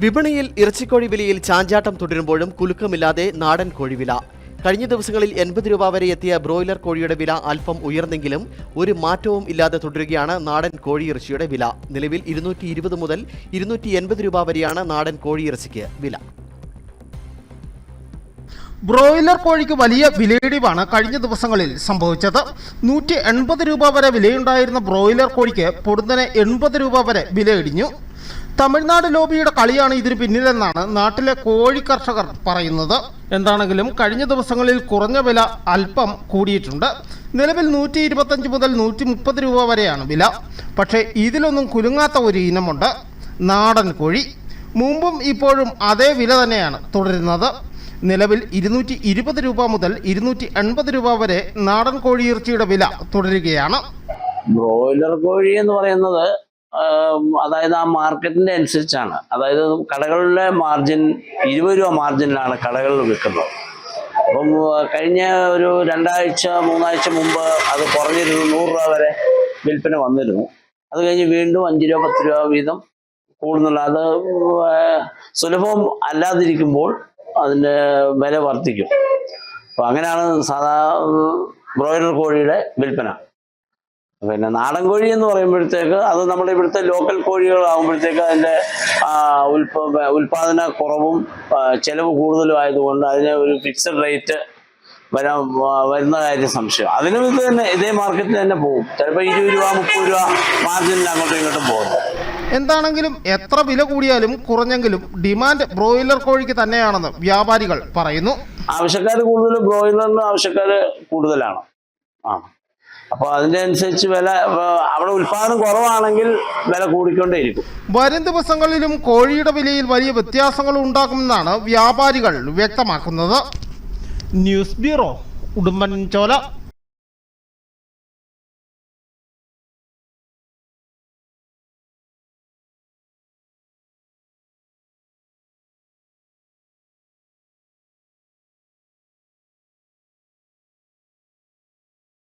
വിപണിയിൽ ഇറച്ചിക്കോഴി വിലയിൽ ചാഞ്ചാട്ടം തുടരുമ്പോഴും കുലുക്കമില്ലാതെ നാടൻ കോഴിവില. കഴിഞ്ഞ ദിവസങ്ങളിൽ എൺപത് രൂപ വരെ എത്തിയ ബ്രോയിലർ കോഴിയുടെ വില അല്പം ഉയർന്നെങ്കിലും ഒരു മാറ്റവും ഇല്ലാതെ തുടരുകയാണ് നാടൻ കോഴിയിറച്ചിയുടെ വില. നിലവിൽ ഇരുന്നൂറ്റി ഇരുപത് മുതൽ ഇരുന്നൂറ്റി എൺപത് രൂപ വരെയാണ് നാടൻ കോഴിയിറച്ചിക്ക് വില. ബ്രോയിലർ കോഴിക്ക് വലിയ വിലയിടിവാണ് കഴിഞ്ഞ ദിവസങ്ങളിൽ സംഭവിച്ചത്. നൂറ്റി എൺപത് രൂപ വരെ വിലയുണ്ടായിരുന്ന ബ്രോയിലർ കോഴിക്ക് പൊടുന്നനെ എൺപത് രൂപ വരെ വിലയിടിഞ്ഞു. തമിഴ്നാട് ലോബിയുടെ കളിയാണ് ഇതിന് പിന്നിലെന്നാണ് നാട്ടിലെ കോഴി കർഷകർ പറയുന്നത്. എന്താണെങ്കിലും കഴിഞ്ഞ ദിവസങ്ങളിൽ കുറഞ്ഞ വില അല്പം കൂടിയിട്ടുണ്ട്. നിലവിൽ നൂറ്റി ഇരുപത്തഞ്ച് മുതൽ നൂറ്റി മുപ്പത് രൂപ വരെയാണ് വില. പക്ഷേ ഇതിലൊന്നും കുലുങ്ങാത്ത ഒരു ഇനമുണ്ട്. നാടൻ കോഴി. മുമ്പും ഇപ്പോഴും അതേ വില തന്നെയാണ് തുടരുന്നത്. നിലവിൽ ഇരുന്നൂറ്റി ഇരുപത് രൂപ മുതൽ ഇരുന്നൂറ്റി എൺപത് രൂപ വരെ നാടൻ കോഴിയിറച്ചിയുടെ വില തുടരുകയാണ്. ബ്രോയിലർ കോഴി എന്ന് പറയുന്നത് അതായത് ആ മാർക്കറ്റിന്റെ അനുസരിച്ചാണ്. അതായത് കടകളിലെ മാർജിൻ ഇരുപത് രൂപ മാർജിനിലാണ് കടകളിൽ വിൽക്കുന്നത്. അപ്പം കഴിഞ്ഞ ഒരു രണ്ടാഴ്ച മൂന്നാഴ്ച മുമ്പ് അത് കുറഞ്ഞിരുന്നു നൂറ് രൂപ വരെ വിൽപ്പന വന്നിരുന്നു. അത് കഴിഞ്ഞ് വീണ്ടും അഞ്ച് രൂപ പത്ത് രൂപ വീതം കൂടുന്നുള്ള അത് സുലഭം അല്ലാതിരിക്കുമ്പോൾ അതിന്റെ വില വർദ്ധിക്കും. അപ്പം അങ്ങനെയാണ് സാധാ ബ്രോയിലർ കോഴിയുടെ വിൽപ്പന. പിന്നെ നാടൻ കോഴി എന്ന് പറയുമ്പോഴത്തേക്ക് അത് നമ്മുടെ ഇവിടുത്തെ ലോക്കൽ കോഴികളാകുമ്പോഴത്തേക്ക് അതിന്റെ ഉൽപ ഉൽപാദന കുറവും ചെലവ് കൂടുതലും ആയതുകൊണ്ട് അതിന് ഒരു ഫിക്സഡ് റേറ്റ് വരാൻ വരുന്ന കാര്യം സംശയം. അതിനും ഇത് തന്നെ ഇതേ മാർക്കറ്റിൽ തന്നെ പോകും. ചിലപ്പോൾ ഇരുപത് രൂപ മുപ്പത് രൂപ മാർജിനിൽ അങ്ങോട്ടും ഇങ്ങോട്ടും പോകുന്നു എന്താണെങ്കിലും എത്ര വില കൂടിയാലും കുറഞ്ഞെങ്കിലും ഡിമാൻഡ് ബ്രോയിലർ കോഴിക്ക് തന്നെയാണെന്ന് വ്യാപാരികൾ പറയുന്നു. ആവശ്യക്കാർ കൂടുതൽ ബ്രോയിലറിന് ആവശ്യക്കാർ കൂടുതലാണ്. ആ. അപ്പോൾ അതിന്റെ അനുസരിച്ച് വില അവിടെ ഉൽപാദനം കുറവാണെങ്കിൽ വില കൂടിക്കൊണ്ടേയിരിക്കും. വരും ദിവസങ്ങളിലും കോഴിയുടെ വിലയിൽ വലിയ വ്യത്യാസങ്ങൾ ഉണ്ടാകുമെന്നാണ് വ്യാപാരികൾ വ്യക്തമാക്കുന്നത്. News bureau Udumbanchola.